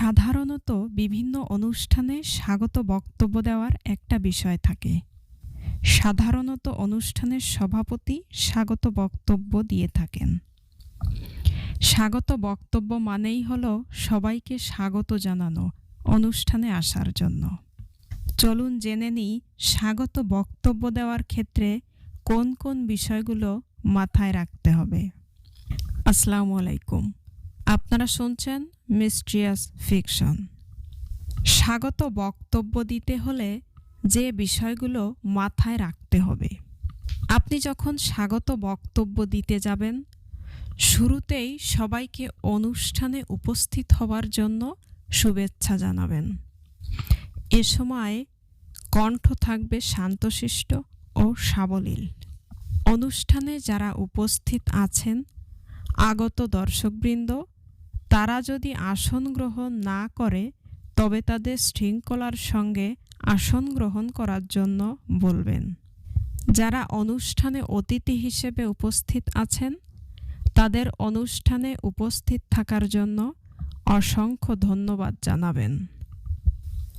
সাধারণত বিভিন্ন অনুষ্ঠানে স্বাগত বক্তব্য দেওয়ার একটা বিষয় থাকে। সাধারণত অনুষ্ঠানের সভাপতি স্বাগত বক্তব্য দিয়ে থাকেন। স্বাগত বক্তব্য মানেই হল সবাইকে স্বাগত জানানো অনুষ্ঠানে আসার জন্য। চলুন জেনে নিই স্বাগত বক্তব্য দেওয়ার ক্ষেত্রে কোন কোন বিষয়গুলো মাথায় রাখতে হবে। আসসালামু আলাইকুম। আপনারা শুনছেন মিস্ট্রিয়াস ফিকশন। স্বাগত বক্তব্য দিতে হলে যে বিষয়গুলো মাথায় রাখতে হবে। আপনি যখন স্বাগত বক্তব্য দিতে যাবেন, শুরুতেই সবাইকে অনুষ্ঠানে উপস্থিত হওয়ার জন্য শুভেচ্ছা জানাবেন। এ সময় কণ্ঠ থাকবে শান্তশিষ্ট ও সাবলীল। অনুষ্ঠানে যারা উপস্থিত আছেন, আগত দর্শকবৃন্দ তারা যদি আসন গ্রহণ না করে, তবে তাদের শৃঙ্খলার সঙ্গে আসন গ্রহণ করার জন্য বলবেন। যারা অনুষ্ঠানে অতিথি হিসেবে উপস্থিত আছেন, তাদের অনুষ্ঠানে উপস্থিত থাকার জন্য অসংখ্য ধন্যবাদ জানাবেন।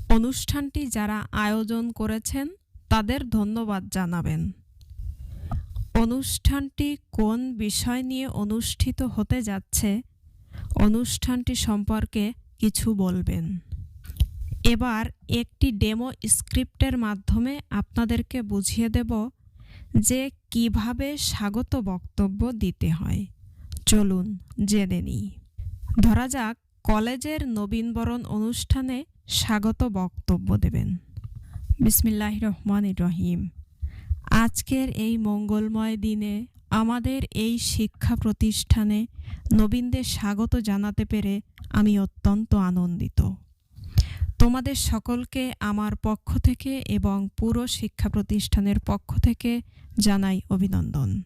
অনুষ্ঠানটি যারা আয়োজন করেছেন, তাদের ধন্যবাদ জানাবেন। অনুষ্ঠানটি কোন বিষয় নিয়ে অনুষ্ঠিত হতে যাচ্ছে অনুষ্ঠানটি সম্পর্কে কিছু বলবেন। এবার একটি ডেমো স্ক্রিপ্টের মাধ্যমে আপনাদেরকে বুঝিয়ে দেব যে কীভাবে স্বাগত বক্তব্য দিতে হয়। চলুন জেনে নিই। ধরা যাক, কলেজের নবীনবরণ অনুষ্ঠানে স্বাগত বক্তব্য দেবেন। বিসমিল্লাহ রহমান রহিম। আজকের এই মঙ্গলময় দিনে আমাদের এই শিক্ষা প্রতিষ্ঠানে নবীনদের স্বাগত জানাতে পেরে আমি অত্যন্ত আনন্দিত। তোমাদের সকলকে আমার পক্ষ থেকে এবং পুরো শিক্ষা প্রতিষ্ঠানের পক্ষ থেকে জানাই অভিনন্দন।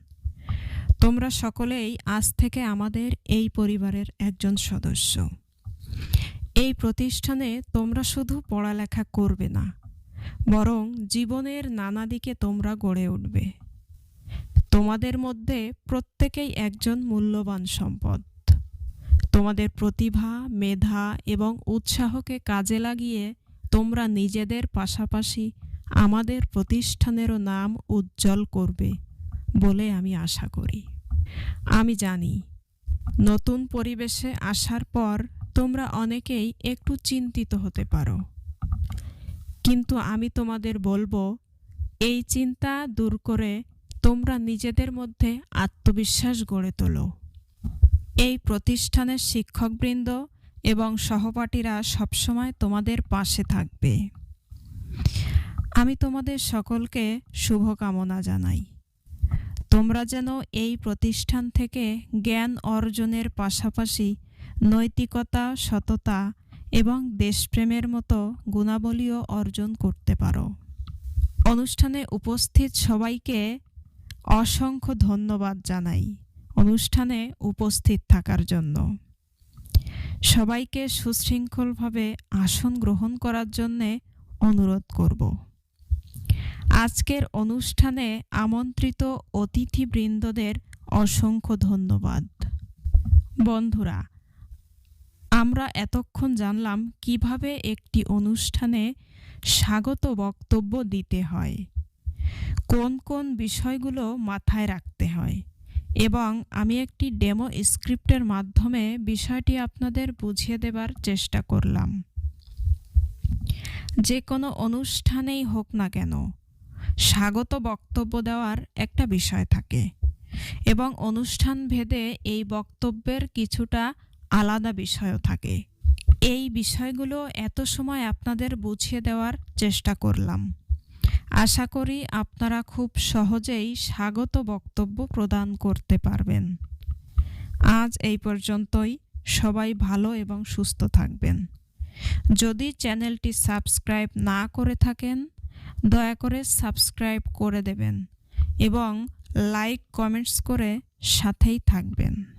তোমরা সকলেই আজ থেকে আমাদের এই পরিবারের একজন সদস্য। এই প্রতিষ্ঠানে তোমরা শুধু পড়ালেখা করবে না বরং জীবনের নানা দিকে তোমরা গড়ে উঠবে। তোমাদের মধ্যে প্রত্যেকেই একজন মূল্যবান সম্পদ। তোমাদের প্রতিভা, মেধা এবং উৎসাহকে কাজে লাগিয়ে তোমরা নিজেদের পাশাপাশি আমাদের প্রতিষ্ঠানেরও নাম উজ্জ্বল করবে বলে আমি আশা করি। আমি জানি, নতুন পরিবেশে আসার পর তোমরা অনেকেই একটু চিন্তিত হতে পারো। কিন্তু আমি তোমাদের বলব, এই চিন্তা দূর করে তোমরা নিজেদের মধ্যে আত্মবিশ্বাস গড়ে তোলো। এই প্রতিষ্ঠানের শিক্ষকবৃন্দ এবং সহপাঠীরা সবসময় তোমাদের পাশে থাকবে। আমি তোমাদের সকলকে শুভকামনা জানাই। তোমরা যেন এই প্রতিষ্ঠান থেকে জ্ঞান অর্জনের পাশাপাশি নৈতিকতা, সততা এবং দেশপ্রেমের মতো গুণাবলীও অর্জন করতে পারো। অনুষ্ঠানে উপস্থিত সবাইকে অসংখ্য ধন্যবাদ জানাই অনুষ্ঠানে উপস্থিত থাকার জন্য। সবাইকে সুশৃঙ্খলভাবে আসন গ্রহণ করার জন্যে অনুরোধ করব। আজকের অনুষ্ঠানে আমন্ত্রিত অতিথিবৃন্দদের অসংখ্য ধন্যবাদ। বন্ধুরা আমরা এতক্ষণ জানলাম কীভাবে একটি অনুষ্ঠানে স্বাগত বক্তব্য দিতে হয়, কোন কোন বিষয়গুলো মাথায় রাখতে হয়, এবং আমি একটি ডেমো স্ক্রিপ্টের মাধ্যমে বিষয়টি আপনাদের বুঝিয়ে দেবার চেষ্টা করলাম। যে কোনো অনুষ্ঠানেই হোক না কেন, স্বাগত বক্তব্য দেওয়ার একটা বিষয় থাকে, এবং অনুষ্ঠান ভেদে এই বক্তব্যের কিছুটা আলাদা বিষয়ও থাকে। এই বিষয়গুলো এত সময় আপনাদের বুঝিয়ে দেওয়ার চেষ্টা করলাম। আশা করি আপনারা খুব সহজেই স্বাগত বক্তব্য প্রদান করতে পারবেন। আজ এই পর্যন্তই। সবাই ভালো এবং সুস্থ থাকবেন। যদি চ্যানেলটি সাবস্ক্রাইব না করে থাকেন, দয়া করে সাবস্ক্রাইব করে দেবেন এবং লাইক, কমেন্টস করে সাথেই থাকবেন।